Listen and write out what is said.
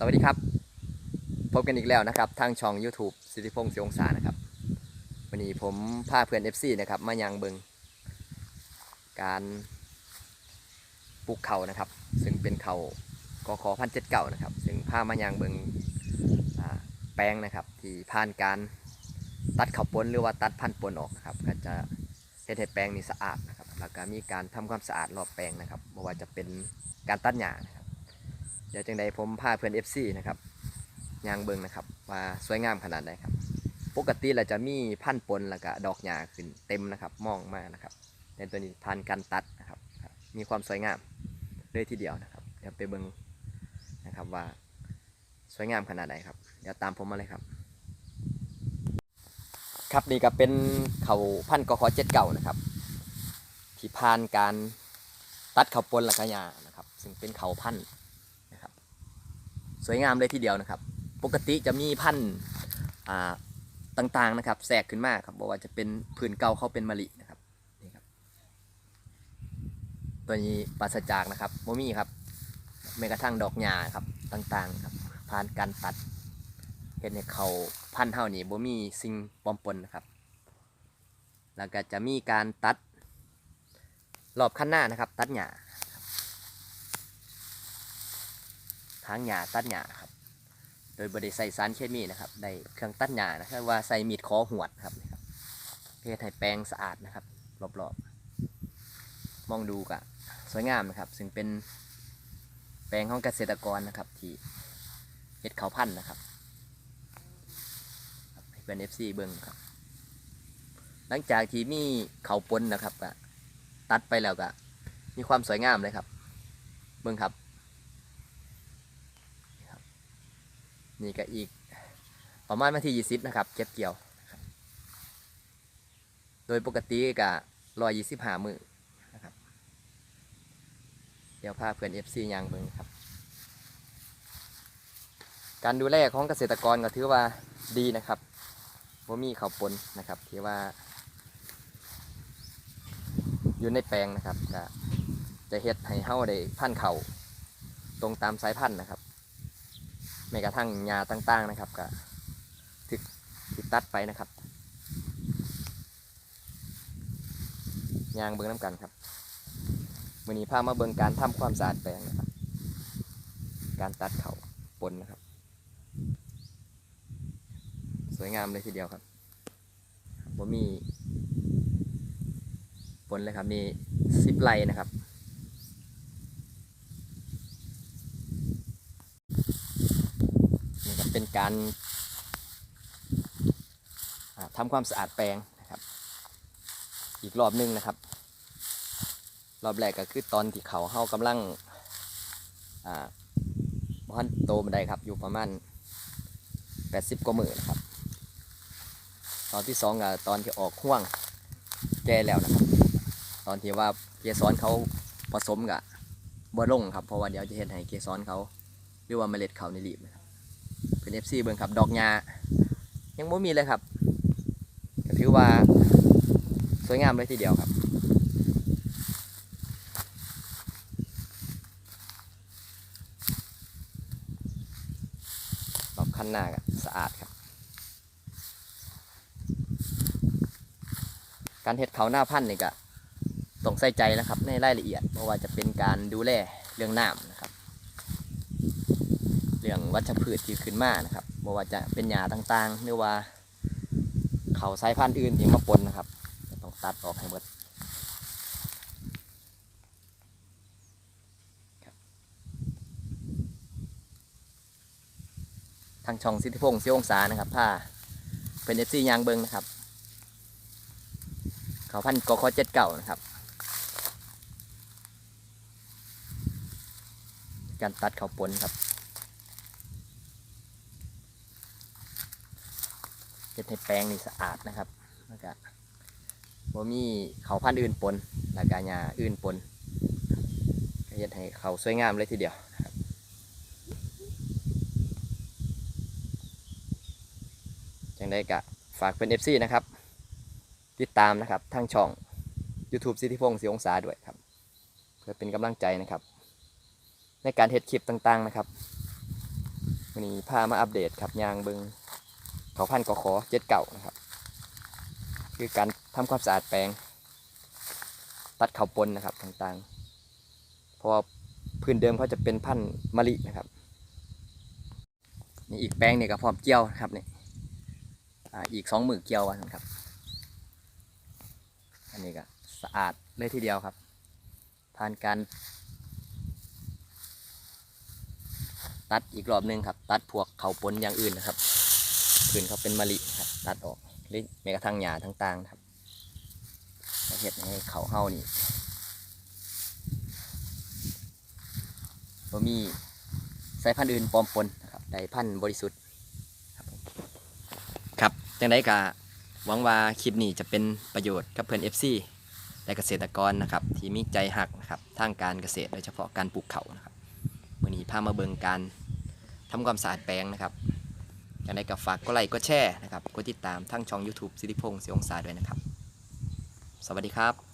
สวัสดีครับ พบกันอีกแล้วนะครับ ทางช่อง YouTube สิทธิพงศ์เสียงศานะครับ วันนี้ผมพาเพื่อน FC นะครับมายังเบิงการปลูกเขานะครับ ซึ่งเป็นเขากอขอพันเจ็ดเก่านะครับ ซึ่งพามายังเบิงแปลงนะครับ ที่ผ่านการตัดเขาปนหรือว่าตัดพันปนออกครับก็จะเฮ็ดให้แปลงนี้สะอาดนะครับแล้วก็มีการทำความสะอาดรอบแปลงนะครับไม่ว่าจะเป็นการตัดหญ้า เดี๋ยวจังใดผมพาเพื่อน FC นะครับยางเบิงนะครับ ว่าสวยงามขนาดไหนครับ ปกติเราจะมีพันธุ์ปนแล้วก็ดอกหญ้าขึ้นเต็มนะครับ มองมากนะครับในตัวนี้ผ่านการตัดนะครับ มีความสวยงามเลยทีเดียวนะครับเดี๋ยวไปเบิงนะครับว่าสวยงามขนาดไหนครับ เดี๋ยวตามผมมาเลยครับ ครับนี่ก็เป็นเขาพันธ์กขอเจ็ดเก่านะครับ ที่ผ่านการตัดเขาปนและก็หญ้านะครับ ซึ่งเป็นเขาพันธุ์ สวยงามเลยทีเดียวนะครับ ปกติจะมีพันธุ์ต่างๆนะครับแทรกขึ้นมาครับบอกว่าจะเป็นผื่นเก่าเขาเป็นมะลินะครับนี่ครับ ตัวนี้ปราศจากนะครับโมมี่ครับแม้กระทั่งดอกหญ้าครับต่างๆครับผ่านการตัดเห็นในเขาพันธุ์เท่านี้โมมี่สิ่งปอมปนนะครับ แล้วก็จะมีการตัดรอบขั้นหน้านะครับ ตัดหญ้า ทางหญ้าตัดหญ้าครับ โดยบริใส่สารเคมีนะครับได้เครื่องตัดหญ้านะครับว่าใส่มีดคอหวดครับนี่ครับเพื่อให้แปลงสะอาดนะครับ รอบๆ มองดูกะสวยงามนะครับ ซึ่งเป็นแปลงของเกษตรกรนะครับ ที่เห็ดเขาพันธุ์นะครับครับให้เป็น FC เบิ้งครับ หลังจากที่มีเขาปนนะครับก็ตัดไปแล้วก็มีความสวยงามเลยครับ เบิ้งครับ นี่ก็อีกประมาณวันที่20นะครับเก็บเกี่ยว โดยปกติก็รอ25มือนะครับ เดี๋ยวพาเพื่อน FC ยางเบิ่งครับ การดูแลของเกษตรกรก็ถือว่าดีนะครับว่ามีข้าวปนนะครับที่ว่า อยู่ในแปลงนะครับก็จะเฮ็ดให้เฮาได้พันเขาตรงตามสายพันธุ์นะครับ แม้กระทั่งหญ้าต่าง ๆ นะครับก็ถึกถึกตัดไปนะครับยางเบิ้งน้ำกันครับวันนี้พามาเบิ้งการทำความสะอาดแปลงนะครับ การตัดเขาปนนะครับ สวยงามเลยทีเดียวครับผมมีปนเลยครับมีสิบไร่นะครับ นี่ การทำความสะอาดแปลงนะครับ อีกรอบหนึงนะครับ รอบแรกก็คือตอนที่เขาเฮากำลังบ้านโตบันไดครับอยู่ประมาณ 80 กว่ามือนะครับ ตอนที่สองก็ตอนที่ออกห่วงแก่แล้วนะครับ ตอนที่ว่าเกสรเขาผสมกับบัวลงครับเพราะว่าเดี๋ยวจะเห็นให้เกสรเขาหรือว่าเมล็ดเขาในรีบนะครับ เป็น FC เบิ่งครับ ดอกหญ้ายังไม่มีเลยครับก็ถือว่าสวยงามเลยทีเดียวครับ รอบคันหน้าก็สะอาดครับ การเฮ็ดเขาหน้าพันธุ์นี่ก็ต้องใส่ใจนะครับในรายละเอียด เพราะว่าจะเป็นการดูแลเรื่องน้ำนะครับ เรื่องวัชพืชที่ขึ้นมานะครับบ่ว่าจะเป็นหญ้าต่างๆ หรือว่า เขาสายพันธุ์อื่นที่มาปนนะครับ ต้องตัดออกให้หมดครับทางช่องสิทธิพงศ์เสียองศานะครับผ้าเป็นเอฟซียางเบิงนะครับ เขาพันธุ์กคเจ็ดเก่านะครับ การตัดเขาปนครับ ฮ็ดให้แปลงนี่สะอาดนะครับแล้วก็บ่มีเขาพันธุ์อื่นปนแล้วก็หญ้าอื่นปนเฮ็ดให้เขาสวยงามเลยทีเดียวนะครับจังได้ก็ฝากเป็น FC นะครับ ติดตามนะครับทางช่อง YouTube สิทธิพงศ์สีองศาด้วยครับ เพื่อเป็นกำลังใจนะครับ ในการเฮ็ดคลิปต่างๆนะครับวันนี้พามาอัปเดตครับยางเบิง เขาพันกอขอเจ็ดเก่านะครับ คือการทำความสะอาดแปลง ตัดเขาปนนะครับต่างๆ เพราะพื้นเดิมเขาจะเป็นพันธุ์มะลินะครับนี่อีกแปลงนี่ก็พร้อมเกี่ยวนะครับนี่อ่าอีกสองมือเกี่ยววันครับ อันนี้ก็สะอาดเลยทีเดียวครับผ่านการ ตัดอีกรอบหนึงครับ ตัดพวกเขาปนอย่างอื่นนะครับ พื้นเขาเป็นมะลิครับตัดออกหรือแม้กระทั่งหญ้าต่างๆนะครับเห็ดให้เขาเฮานี่บ่มีสายพันธุ์อื่นปลอมปนนะครับได้พันธุ์บริสุทธิ์ครับครับจังไดกะหวังว่าคลิปนี้จะเป็นประโยชน์กับเพื่อน FC และเกษตรกรนะครับ ที่มีใจหักนะครับทางการเกษตรโดยเฉพาะการปลูกเขานะครับมื่อนี้พามาเบิงการทำความสะอาดแปลงนะครับ อย่างไรก็ฝากกดไลค์กดแชร์นะครับกดติดตามทั้งช่อง YouTube สิริพงศ์เสียงองศาด้วยนะครับ สวัสดีครับ